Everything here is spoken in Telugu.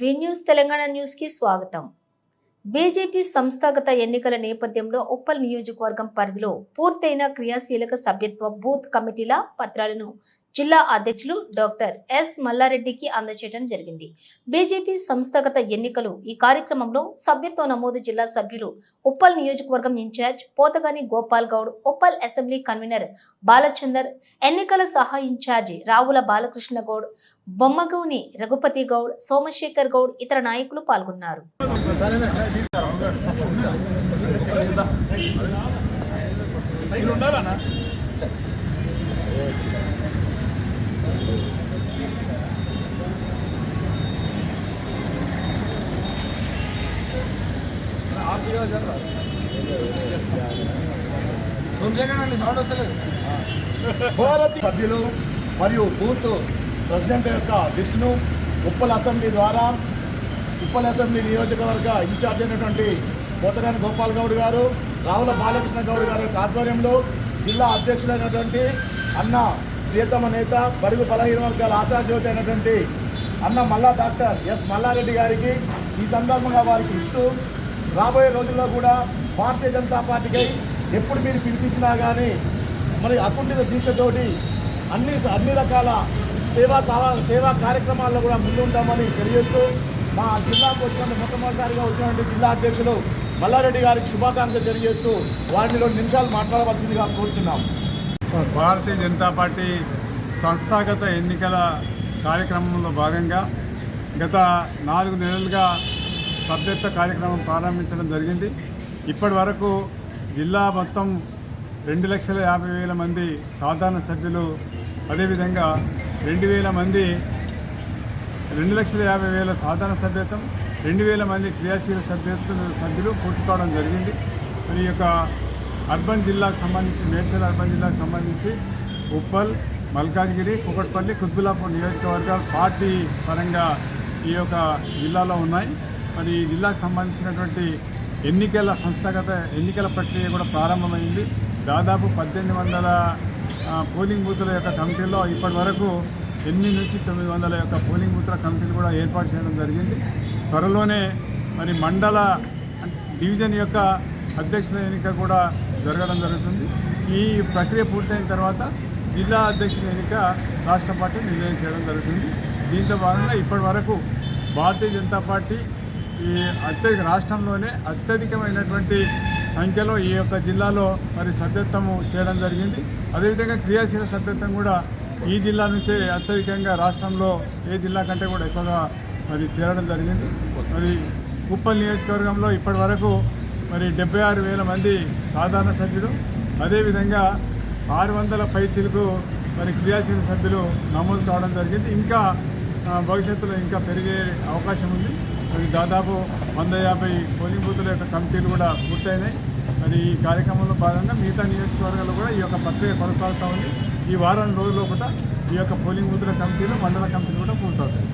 వి న్యూస్ తెలంగాణ న్యూస్కి స్వాగతం. బీజేపీ సంస్థాగత ఎన్నికల నేపథ్యంలో ఉప్పల్ నియోజకవర్గం పరిధిలో పూర్తయిన క్రియాశీలక సభ్యత్వ బూత్ కమిటీల పత్రాలను జిల్లా అధ్యక్షులు డాక్టర్ ఎస్ మల్లారెడ్డికి అందజేయడం జరిగింది. బీజేపీ సంస్థాగత ఎన్నికలు ఈ కార్యక్రమంలో సభ్యత్వ నమోదు జిల్లా సభ్యులు ఉప్పల్ నియోజకవర్గం in charge Pothagani Gopal Goud Uppal assembly convener Balachander ఎన్నికల సహా ఇన్ఛార్జి రావుల బాలకృష్ణ గౌడ్ బొమ్మగౌని రఘుపతి గౌడ్ సోమశేఖర్ గౌడ్ ఇతర నాయకులు పాల్గొన్నారు. భారతి సభ్యులు మరియు బూత్ ప్రెసిడెంట్ యొక్క లిస్టును ఉప్పల అసెంబ్లీ ద్వారా ఉప్పల అసెంబ్లీ నియోజకవర్గ ఇన్ఛార్జ్ అయినటువంటి కోతగాని గోపాల్ గౌడ్ గారు రావుల బాలకృష్ణ గౌడ్ గారి యొక్క ఆధ్వర్యంలో జిల్లా అధ్యక్షులైనటువంటి అన్న ప్రియతమ నేత బడుగు బలహీన వర్గాల ఆశాజ్యోతి అయినటువంటి అన్న మల్లా డాక్టర్ ఎస్ మల్లారెడ్డి గారికి ఈ సందర్భంగా వారికి ఇస్తూ రాబోయే రోజుల్లో కూడా భారతీయ జనతా పార్టీకై ఎప్పుడు మీరు పిలిపించినా కానీ మరి అకుంఠిత దీక్షతోటి అన్ని అన్ని రకాల సేవా సవా సేవా కార్యక్రమాల్లో కూడా ముందుంటామని తెలియజేస్తూ మా జిల్లాకు వచ్చిన మొట్టమొదటిసారిగా వచ్చినటువంటి జిల్లా అధ్యక్షులు మల్లారెడ్డి గారికి శుభాకాంక్షలు తెలియజేస్తూ వారిని రెండు నిమిషాలు మాట్లాడవలసిందిగా కోరుతున్నాం భారతీయ జనతా పార్టీ సంస్థాగత ఎన్నికల కార్యక్రమంలో భాగంగా గత నాలుగు నెలలుగా సభ్యత్వ కార్యక్రమం ప్రారంభించడం జరిగింది. ఇప్పటి వరకు జిల్లా మొత్తం రెండు లక్షల యాభై వేల మంది సాధారణ సభ్యులు అదేవిధంగా రెండు వేల మంది రెండు లక్షల యాభై వేల సాధారణ సభ్యత్వం రెండు వేల మంది క్రియాశీల సభ్యత్వ సభ్యులు పూర్తి కావడం జరిగింది. మరి ఈ యొక్క అర్బన్ జిల్లాకు సంబంధించి మేడ్చల్ అర్బన్ జిల్లాకు సంబంధించి ఉప్పల్ మల్కాజ్గిరి కుకట్పల్లి కుత్బులాపూర్ నియోజకవర్గాలు పార్టీ పరంగా ఈ యొక్క జిల్లాలో ఉన్నాయి. మరి ఈ జిల్లాకు సంబంధించినటువంటి ఎన్నికల సంస్థాగత ఎన్నికల ప్రక్రియ కూడా ప్రారంభమైంది. దాదాపు పద్దెనిమిది వందల పోలింగ్ బూతుల యొక్క కమిటీలో ఇప్పటి వరకు ఎనిమిది నుంచి తొమ్మిది వందల యొక్క పోలింగ్ బూతుల కమిటీలు కూడా ఏర్పాటు చేయడం జరిగింది. త్వరలోనే మరి మండల డివిజన్ యొక్క అధ్యక్షుల ఎన్నిక కూడా జరగడం జరుగుతుంది. ఈ ప్రక్రియ పూర్తయిన తర్వాత జిల్లా అధ్యక్షుల ఎన్నిక రాష్ట్ర పార్టీ నిర్ణయం చేయడం జరుగుతుంది. దీంతో భాగంగా ఇప్పటి వరకు భారతీయ జనతా పార్టీ ఈ అత్యధిక రాష్ట్రంలోనే అత్యధికమైనటువంటి సంఖ్యలో ఈ యొక్క జిల్లాలో మరి సభ్యత్వము చేయడం జరిగింది. అదేవిధంగా క్రియాశీల సభ్యత్వం కూడా ఈ జిల్లా నుంచే అత్యధికంగా రాష్ట్రంలో ఏ జిల్లా కంటే కూడా ఎక్కువగా మరి చేరడం జరిగింది. మరి ఉప్పల్ నియోజకవర్గంలో ఇప్పటి వరకు మరి డెబ్బై ఆరు వేల మంది సాధారణ సభ్యుడు. అదేవిధంగా ఆరు వందల పైచీలకు మరి క్రియాశీల సభ్యులు నమోదు కావడం జరిగింది. ఇంకా భవిష్యత్తులో ఇంకా పెరిగే అవకాశం ఉంది. మరి దాదాపు వంద యాభై పోలింగ్ బూతుల యొక్క కమిటీలు కూడా పూర్తయినాయి. మరి ఈ కార్యక్రమంలో భాగంగా మిగతా నియోజకవర్గాల్లో కూడా ఈ యొక్క ప్రక్రియ కొనసాగుతూ ఉంది. ఈ వారం రోజుల్లో లోపల ఈ యొక్క పోలింగ్ బూతుల కమిటీలు మండల కమిటీలు కూడా పూర్తవుతాయి.